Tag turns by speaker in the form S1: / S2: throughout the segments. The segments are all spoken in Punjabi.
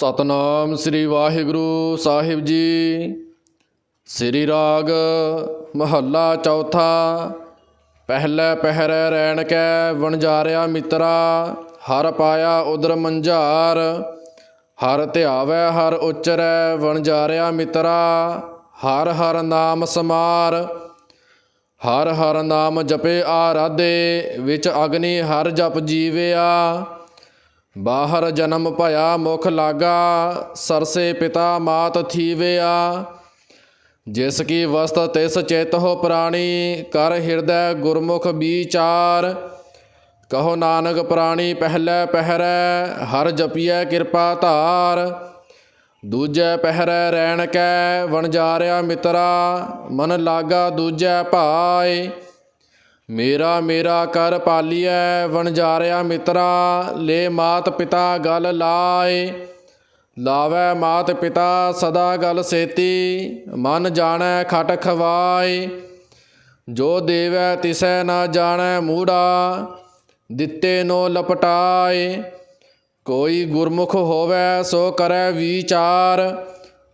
S1: ਸਤਨਾਮ ਸ੍ਰੀ ਵਾਹਿਗੁਰੂ ਸਾਹਿਬ ਜੀ। ਸ੍ਰੀ ਰਾਗ ਮਹੱਲਾ ਚੌਥਾ। ਪਹਿਲੇ ਪਹਿਰੇ ਰੈਣ ਕੈ ਵਣਜਾਰਿਆ ਮਿੱਤਰਾ, ਹਰ ਪਾਇਆ ਉਦਰ ਮੰਝਾਰ। ਹਰ ਧਿਆਵੈ ਹਰ ਉਚਰੈ ਵਣਜਾਰਿਆ ਮਿੱਤਰਾ, ਹਰ ਹਰ ਨਾਮ ਸਮਾਰ। ਹਰ ਹਰ ਨਾਮ ਜਪੇ ਆਰਾਧੇ, ਵਿੱਚ ਅਗਨੀ ਹਰ ਜਪ ਜੀਵਿਆ। ਬਾਹਰ ਜਨਮ ਭਇਆ ਮੁਖ ਲਾਗਾ, ਸਰਸੇ ਪਿਤਾ ਮਾਤ ਥੀਵਿਆ। ਜਿਸ ਕੀ ਵਸਤ ਤਿਸ ਚਿਤ ਹੋ ਪ੍ਰਾਣੀ, ਕਰ ਹਿਰਦੈ ਗੁਰਮੁਖ ਵਿਚਾਰ ਕਹੋ ਨਾਨਕ ਪ੍ਰਾਣੀ ਪਹਿਲੇ ਪਹਿਰੈ, ਹਰ ਜਪੀਐ ਕਿਰਪਾ ਧਾਰ। ਦੂਜੈ ਪਹਿਰੈ ਰੈਣ ਕੈ ਵਣਜਾਰਿਆ ਮਿੱਤਰਾ, ਮਨ ਲਾਗਾ ਦੂਜੈ ਭਾਏ। ਮੇਰਾ ਮੇਰਾ ਕਰ ਪਾਲੀਐ ਵਣਜਾਰਿਆ ਮਿੱਤਰਾ, ਲੈ ਮਾਤ ਪਿਤਾ ਗਲ ਲਾਏ। ਲਾਵੈ ਮਾਤ ਪਿਤਾ ਸਦਾ ਗਲ ਸੇਤੀ, ਮਨ ਜਾਣੈ ਖਟ ਖਵਾਏ। ਜੋ ਦੇਵੈ ਤਿਸੈ ਨਾ ਜਾਣੈ ਮੂੜਾ, ਦਿੱਤੇ ਨੋ ਲਪਟਾਏ। ਕੋਈ ਗੁਰਮੁਖ ਹੋਵੈ ਸੋ ਕਰੈ ਵਿਚਾਰ,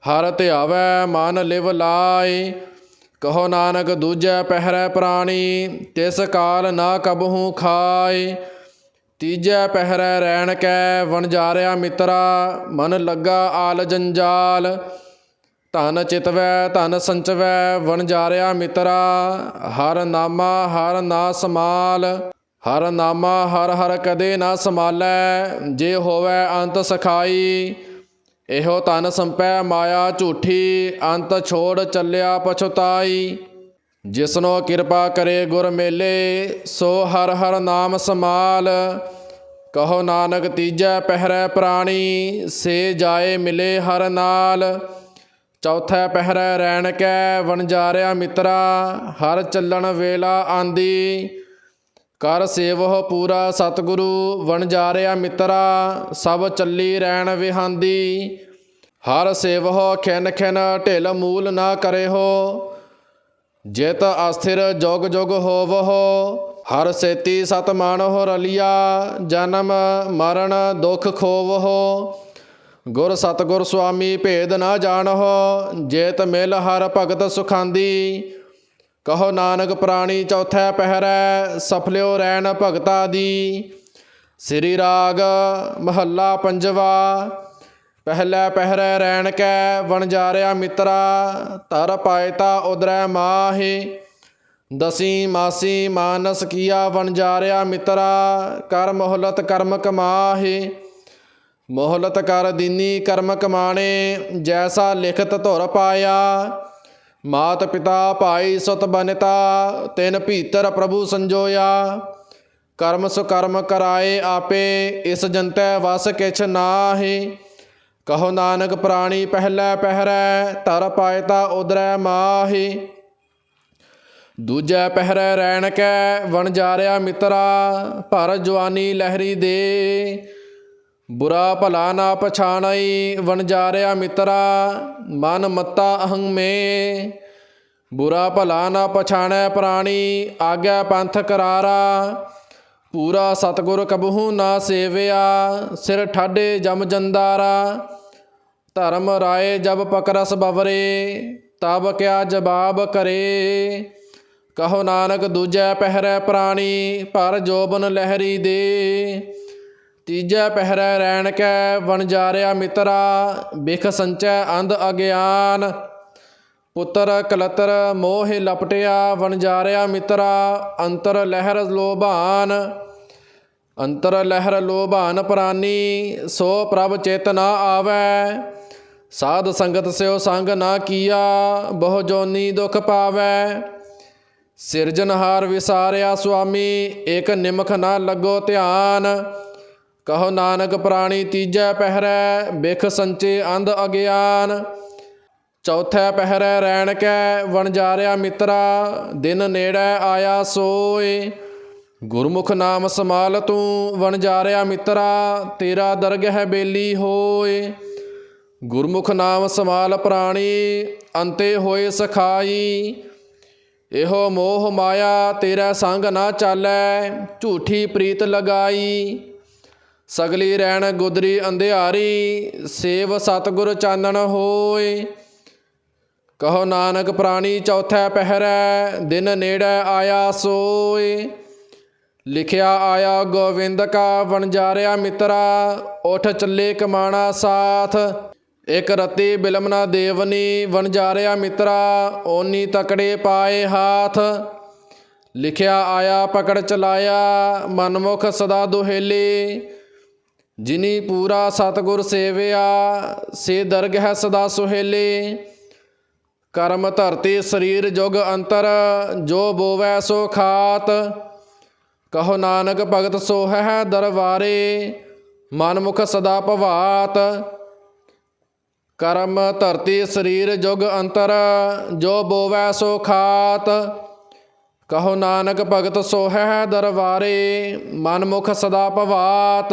S1: ਹਰ ਧਿਆਵੈ ਮਨ ਲਿਵ ਲਾਏ। ਕਹੋ ਨਾਨਕ ਦੂਜੈ ਪਹਿਰੈ ਪ੍ਰਾਣੀ, ਤਿਸ ਕਾਲ ਨਾ ਕਬਹੂ ਖਾਏ। ਤੀਜੈ ਪਹਿਰੈ ਰੈਣ ਕੈ ਵਣਜਾਰਿਆ ਮਿੱਤਰਾ, ਮਨ ਲੱਗਾ ਆਲ ਜੰਜਾਲ। ਧਨ ਚਿਤਵੈ, ਧਨ ਸੰਚਵੈ ਵਣਜਾਰਿਆ ਮਿੱਤਰਾ, ਹਰ ਨਾਮਾ ਹਰ ਨਾ ਸਮਾਲ। ਹਰ ਨਾਮਾ ਹਰ ਹਰ ਕਦੇ ਨਾ ਸਮਾਲੈ, ਜੇ ਹੋਵੈ ਅੰਤ ਸਖਾਈ। ਇਹੋ ਤਨ ਸੰਪੈ ਮਾਇਆ ਝੂਠੀ, ਅੰਤ ਛੋੜ ਚੱਲਿਆ ਪਛਤਾਈ। ਜਿਸਨੋ ਕਿਰਪਾ ਕਰੇ ਗੁਰ ਮੇਲੇ, ਸੋ ਹਰ ਹਰ ਨਾਮ ਸਮਾਲ ਕਹੋ ਨਾਨਕ ਤੀਜੈ ਪਹਿਰੈ ਪ੍ਰਾਣੀ, ਸੇ ਜਾਏ ਮਿਲੇ ਹਰ ਨਾਲ। ਚੌਥਾ ਪਹਿਰੈ ਰੈਣ ਕੈ ਵਣਜਾਰਿਆ ਮਿੱਤਰਾ, ਹਰ ਚੱਲਣ ਵੇਲਾ ਆਂਦੀ। ਕਰ ਸੇਵਹੁ ਪੂਰਾ ਸਤਿਗੁਰੂ ਵਣਜਾਰਿਆ ਮਿੱਤਰਾ, ਸਭ ਚੱਲੀ ਰਹਿਣ ਵਿਹਾਂਦੀ। ਹਰ ਸੇਵਹੁ ਖਿਨ ਖਿਨ ਢਿਲ ਮੂਲ ਨਾ ਕਰਿਓ ਜਿਤ ਅਸਥਿਰ ਜੁਗ ਜੁਗ ਹੋਵਹੁ, ਹਰ ਸੇਤੀ ਸਤ ਮਾਨਹੁ ਰਲਿਆ। ਜਨਮ ਮਰਨ ਦੁਖ ਖੋਵਹੁ, ਗੁਰ ਸਤਗੁਰ ਸੁਆਮੀ ਭੇਦ ਨਾ ਜਾਣਹੁ। ਜੇਤ ਮਿਲ ਹਰ ਭਗਤ ਸੁਖਾਂਦੀ। ਕਹੋ ਨਾਨਕ ਪ੍ਰਾਣੀ ਚੌਥਾ ਪਹਿਰੈ, ਸਫਲਿਓ ਰੈਣ ਭਗਤਾ ਦੀ। ਸ੍ਰੀ ਰਾਗ ਮਹੱਲਾ ਪੰਜਵਾ, ਪਹਿਲਾ ਪਹਿਰੈ ਰੈਣ ਕੈ ਵਣਜਾਰਿਆ ਮਿੱਤਰਾ, ਤਰ ਪਾਇਤਾ ਉਦਰੈ ਮਾਹੇ। ਦਸੀ ਮਾਸੀ ਮਾਨਸ ਕੀਆ ਵਣਜਾਰਿਆ ਮਿੱਤਰਾ, ਕਰ ਮੋਹਲਤ ਕਰਮ ਕਮਾਹੇ। ਮੋਹਲਤ ਕਰ ਦੀਨੀ ਕਰਮ ਕਮਾਣੇ, ਜੈਸਾ ਲਿਖਤ ਧੁਰ ਪਾਇਆ ਮਾਤ ਪਿਤਾ ਭਾਈ ਸੁਤ ਬਨਿਤਾ, ਤਿਨ ਭੀਤਰ ਪ੍ਰਭੂ ਸੰਜੋਇਆ। ਕਰਮ ਸੁਕਰਮ ਕਰਾਏ ਆਪੇ, ਇਸ ਜੰਤੈ ਵਸ ਕਿਛ ਨਾਹੀ। ਕਹੋ ਨਾਨਕ ਪ੍ਰਾਣੀ ਪਹਿਲਾ ਪਹਿਰੈ ਤਰ ਪਾਇਤਾ ਉਦਰੈ ਮਾਹੀ। ਦੂਜਾ ਪਹਿਰੈ ਰੈਣ ਕੈ ਵਣਜਾਰਿਆ ਮਿੱਤਰਾ, ਭਰ ਜਵਾਨੀ ਲਹਿਰੀ ਦੇ। ਬੁਰਾ ਭਲਾ ਨਾ ਪਛਾਣਈ ਵਣਜਾਰਿਆ ਮਿੱਤਰਾ, ਮਨ ਮੱਤਾ ਅਹੰ ਮੇ। ਬੁਰਾ ਭਲਾ ਨਾ ਪਛਾਣੈ ਪ੍ਰਾਣੀ ਆਗਿਆ ਪੰਥ ਕਰਾਰਾ। ਪੂਰਾ ਸਤਗੁਰ ਕਬਹੂ ਨਾ ਸੇਵਿਆ, ਸਿਰ ਠਾਡੇ ਜਮ ਜੰਦਾਰਾ। ਧਰਮ ਰਾਏ ਜਬ ਪਕਰਸ ਬਵਰੇ, ਤਬ ਕਿਆ ਜਵਾਬ ਕਰੇ। ਕਹੋ ਨਾਨਕ, ਦੂਜੈ ਪਹਿਰੈ ਪ੍ਰਾਣੀ, ਪਰ ਜੋਬਨ ਲਹਿਰੀ ਦੇ। ਤੀਜੈ ਪਹਿਰੈ ਰੈਣ ਕੈ ਵਣਜਾਰਿਆ ਮਿੱਤਰਾ, ਬਿਖ ਸੰਚੈ ਅੰਧ ਅਗਿਆਨ। ਪੁੱਤਰ ਕਲਤਰ ਮੋਹ ਲਪਟਿਆ ਵਣਜਾਰਿਆ ਮਿੱਤਰਾ, ਅੰਤਰ ਲਹਿਰ ਲੋਭਾਨ। ਅੰਤਰ ਲਹਿਰ ਲੋਭਾਨ ਪ੍ਰਾਨੀ, ਸੋ ਪ੍ਰਭ ਚੇਤ ਨਾ ਆਵੈ। ਸਾਧ ਸੰਗਤ ਸਿਓ ਸੰਗ ਨਾ ਕੀਆ, ਬਹੁ ਜੋਨੀ ਦੁਖ ਪਾਵੈ। ਸਿਰਜਨਹਾਰ ਵਿਸਾਰਿਆ ਸੁਆਮੀ ਇਕ ਨਿਮਖ ਨਾ ਲੱਗੋ ਧਿਆਨ। ਕਹੋ ਨਾਨਕ ਪ੍ਰਾਣੀ ਤੀਜੈ ਪਹਿਰੈ, ਬਿਖ ਸੰਚੇ ਅੰਧ ਅਗਿਆਨ। ਚੌਥੈ ਪਹਿਰੈ ਰੈਣ ਕੈ ਵਣਜਾਰਿਆ ਮਿੱਤਰਾ, ਦਿਨ ਨੇੜੈ ਆਇਆ ਸੋਏ। ਗੁਰਮੁਖ ਨਾਮ ਸਮਾਲ ਤੂੰ ਵਣਜਾਰਿਆ ਮਿੱਤਰਾ, ਤੇਰਾ ਦਰਗ ਹੈ ਬੇਲੀ ਹੋਏ। ਗੁਰਮੁਖ ਨਾਮ ਸਮਾਲ ਪ੍ਰਾਣੀ, ਅੰਤੇ ਹੋਏ ਸਖਾਈ। ਇਹੋ ਮੋਹ ਮਾਇਆ, ਤੇਰਾ ਸੰਗ ਨਾ ਚਾਲੈ, ਝੂਠੀ ਪ੍ਰੀਤ ਲਗਾਈ। ਸਗਲੀ ਰਹਿਣ ਗੁਦਰੀ ਅੰਧਿਆਰੀ, ਸੇਵ ਸਤਗੁਰ ਚਾਨਣ ਹੋਏ। ਕਹੋ ਨਾਨਕ ਪ੍ਰਾਣੀ ਚੌਥੈ ਪਹਿਰੈ, ਦਿਨ ਨੇੜੇ ਆਇਆ ਸੋਏ। ਲਿਖਿਆ ਆਇਆ ਗੋਵਿੰਦ ਕਾ ਵਣਜਾਰਿਆ ਮਿੱਤਰਾ, ਉਠ ਚੱਲੇ ਕਮਾਣਾ ਸਾਥ। ਇਕ ਰਤੀ ਬਿਲਮਨਾ ਦੇਵਨੀ ਵਣਜਾਰਿਆ ਮਿੱਤਰਾ, ਓਨੀ ਤਕੜੇ ਪਾਏ ਹਾਥ। ਲਿਖਿਆ ਆਇਆ ਪਕੜ ਚਲਾਇਆ, ਮਨਮੁਖ ਸਦਾ ਦੁਹੇਲੇ। ਜਿਨੀ ਪੂਰਾ ਸਤਗੁਰ ਸੇਵਿਆ, ਸੇ ਦਰਗ ਹੈ ਸਦਾ ਸੁਹੇਲੇ। ਕਰਮ ਧਰਤੀ ਸਰੀਰ ਜੁਗ ਅੰਤਰ, ਜੋ ਬੋਵੈ ਸੋ ਖਾਤ। ਕਹੋ ਨਾਨਕ ਭਗਤ ਸੋਹ ਹੈ ਦਰਬਾਰੇ, ਮਨਮੁਖ ਸਦਾ ਭਵਾਤ। ਕਰਮ ਧਰਤੀ ਸਰੀਰ ਜੁਗ ਅੰਤਰ, ਜੋ ਬੋਵੈ ਸੋ ਖਾਤ। ਕਹੋ ਨਾਨਕ ਭਗਤ ਸੋਹ ਹੈ ਦਰਬਾਰੇ, ਮਨਮੁਖ ਸਦਾ ਭਵਾਤ।